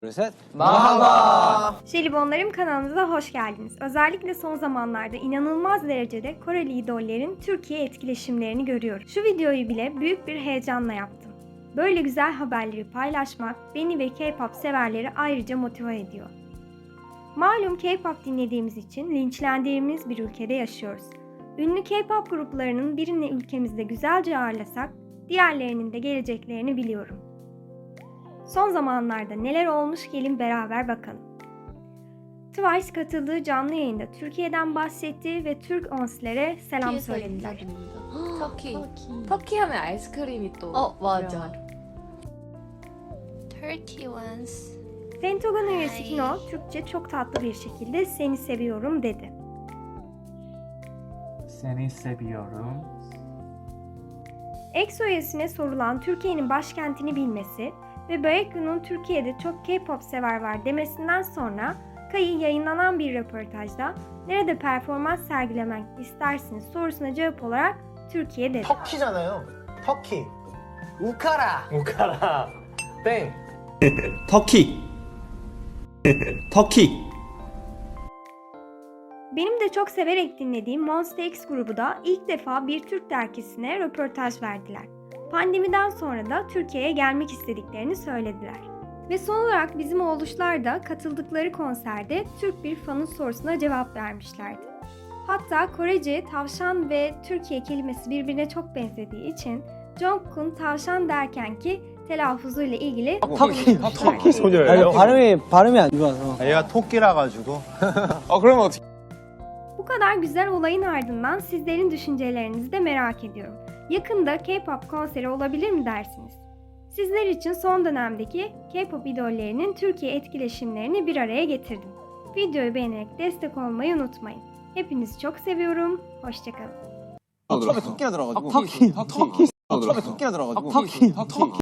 둘, 셋. Jelibonlarım kanalımıza hoş geldiniz. Özellikle son zamanlarda inanılmaz derecede Koreli idollerin Türkiye etkileşimlerini görüyorum. Şu videoyu bile büyük bir heyecanla yaptım. Böyle güzel haberleri paylaşmak beni ve K-pop severleri ayrıca motive ediyor. Malum K-pop dinlediğimiz için linçlendiğimiz bir ülkede yaşıyoruz. Ünlü K-pop gruplarının birini ülkemizde güzelce ağırlasak, diğerlerinin de geleceklerini biliyorum. Son zamanlarda neler olmuş gelin beraber bakalım. Twice katıldığı canlı yayında Türkiye'den bahsetti ve Türk onslere selam 뒤에서 söylediler. 인사드립니다. 터키. 터키. 터키 하면 아이스크림이 또. 어, 맞아. 유명하죠. Turkey ones. Pentagon üyesi Ay. Kino Türkçe çok tatlı bir şekilde seni seviyorum dedi. Seni seviyorum. EXO üyesine sorulan Türkiye'nin başkentini bilmesi ve Baekhyun'un Türkiye'de çok K-pop sever var demesinden sonra Kayı yayınlanan bir röportajda nerede performans sergilemek istersiniz sorusuna cevap olarak Türkiye dedi. 터키잖아요. 터키. 우카라. 우카라. 땡. 터키 터키 Benim de çok severek dinlediğim Monster X grubu da ilk defa bir Türk dergisine röportaj verdiler. Pandemiden sonra da Türkiye'ye gelmek istediklerini söylediler. Ve son olarak bizim oğluşlar da katıldıkları konserde Türk bir fanın sorusuna cevap vermişlerdi. Hatta Korece tavşan ve Türkiye kelimesi birbirine çok benzediği için Jungkook'un tavşan derken ki telaffuzuyla ilgili 터키. konuşmuşlardı. 소녀예요. 아니, 발음이 발음이 안 좋아서. 얘가 토끼라 가지고. 어 그러면 어떻게? Bu kadar güzel olayın ardından sizlerin düşüncelerinizi de merak ediyorum. Yakında K-pop konseri olabilir mi dersiniz? Sizler için son dönemdeki K-pop idollerinin Türkiye etkileşimlerini bir araya getirdim. Videoyu beğenerek destek olmayı unutmayın. Hepinizi çok seviyorum. Hoşçakalın. 아, 턱에 토끼가 들어가지고. 터키 터키 아, 턱에 토끼가 들어가지고. 터키 터키